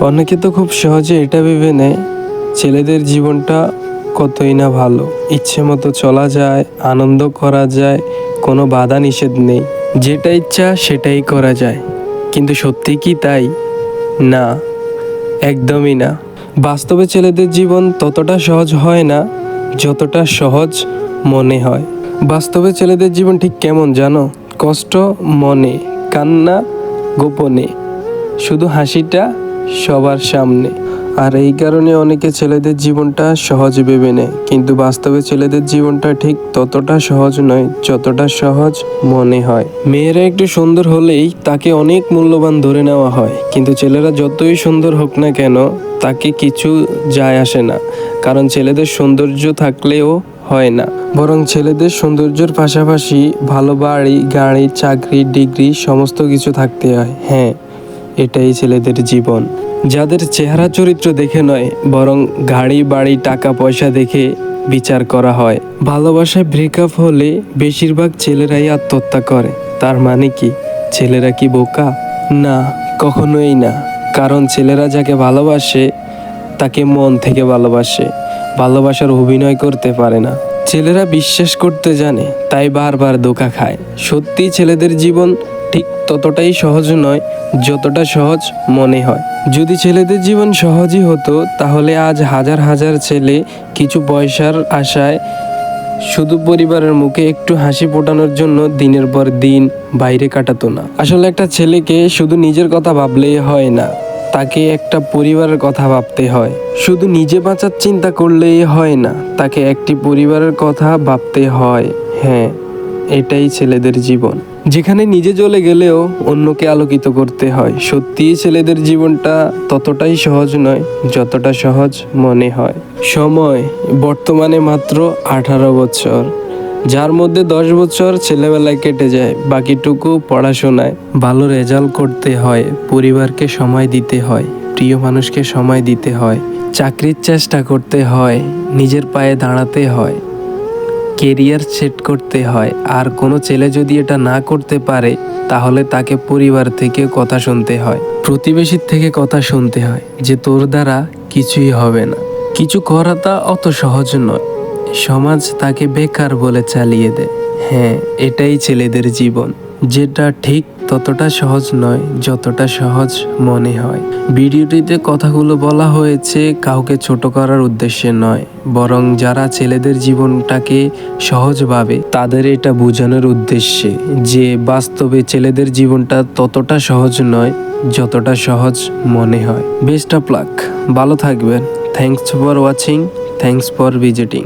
অনেকে তো খুব সহজে এটা ভেবে নেয়, ছেলেদের জীবনটা কতই না ভালো। ইচ্ছে মতো চলা যায়, আনন্দ করা যায়, কোনো বাধা নিষেধ নেই। যেটা ইচ্ছা সেটাই করা যায়। কিন্তু সত্যি কি তাই? না, একদমই না। বাস্তবে ছেলেদের জীবন ততটা সহজ হয় না, যতটা সহজ মনে হয়। বাস্তবে ছেলেদের জীবন ঠিক কেমন জানো? কষ্ট মনে, কান্না গোপনে। শুধু হাসিটা সবার সামনে। আর এই কারণে অনেকে ছেলেদের জীবনটা সহজ ভেবে নেয়। কিন্তু বাস্তবে ছেলেদের জীবনটা ঠিক ততটা সহজ নয় যতটা সহজ মনে হয়। মেয়েরা একটু সুন্দর হলেই তাকে অনেক মূল্যবান ধরে নেওয়া হয়। কিন্তু ছেলেরা যতই সুন্দর হোক না কেন, তাকে কিছু যায় আসে না। কারণ ছেলেদের সৌন্দর্য থাকলেও হয় না। বরং ছেলেদের সৌন্দর্যের পাশাপাশি ভালো বাড়ি, গাড়ি, চাকরি, ডিগ্রি, সমস্ত কিছু থাকতে হয়। হ্যাঁ এটাই ছেলেদের জীবন। যাদের চেহারা চরিত্র দেখে নয়, বরং গাড়ি, বাড়ি, টাকা, পয়সা দেখে বিচার করা হয়। ভালোবাসায় ব্রেকআপ হলে বেশিরভাগ ছেলেরাই আত্মহত্যা করে। তার মানে কি? ছেলেরা কি বোকা? না, কখনোই না। কারণ ছেলেরা যাকে ভালোবাসে, তাকে মন থেকে ভালোবাসে। ভালোবাসার অভিনয় করতে পারে না। ছেলেরা বিশ্বাস করতে জানে, তাই বারবার ধোকা খায়। সত্যি ছেলেদের জীবন ঠিক ততটাই সহজ নয় যতটা সহজ মনে হয়। যদি ছেলেদের জীবন সহজই হতো, তাহলে আজ হাজার হাজার ছেলে কিছু পয়সার আশায় শুধু পরিবারের মুখে একটু হাসি ফোটানোর জন্য দিনের পর দিন বাইরে কাটাতো না। আসলে একটা ছেলেকে শুধু নিজের কথা ভাবলেই হয় না, তাকে একটা পরিবারের কথা ভাবতে হয়। শুধু নিজে বাঁচার চিন্তা করলেই হয় না, তাকে একটি পরিবারের কথা ভাবতে হয়। হ্যাঁ। এটাই ছেলেদের জীবন। যেখানে নিজে জ্বলে গেলেও অন্যকে আলোকিত করতে হয়। সত্যিই ছেলেদের জীবনটা ততটাই সহজ নয়, যতটা সহজ মনে হয়। সময় বর্তমানে মাত্র আঠারো বছর। যার মধ্যে দশ বছর ছেলেবেলায় কেটে যায়, বাকিটুকু পড়াশোনায়। ভালো রেজাল্ট করতে হয়, পরিবারকে সময় দিতে হয়, প্রিয় মানুষকে সময় দিতে হয়। চাকরির চেষ্টা করতে হয়, নিজের পায়ে দাঁড়াতে হয়। কেরিয়ার সেট করতে হয়। আর কোনো ছেলে যদি এটা না করতে পারে, তাহলে তাকে পরিবার থেকে কথা শুনতে হয়। প্রতিবেশীর থেকে কথা শুনতে হয় যে, তোর দ্বারা কিছুই হবে না। কিছু করা তা অত সহজ নয়। সমাজ তাকে বেকার বলে চালিয়ে দেয়। হ্যাঁ এটাই ছেলেদের জীবন। যেটা ঠিক ততটা সহজ নয়, যতটা সহজ মনে হয়। ভিডিওটিতে কথাগুলো বলা হয়েছে, কাউকে ছোট করার উদ্দেশ্যে নয়, বরং যারা ছেলেদের জীবনটাকে সহজভাবে তাদের এটা বোঝানোর উদ্দেশ্যে যে বাস্তবে ছেলেদের জীবনটা ততটা সহজ নয়, যতটা সহজ মনে হয়। Best of luck. ভালো থাকবেন। Thanks for watching. Thanks for visiting.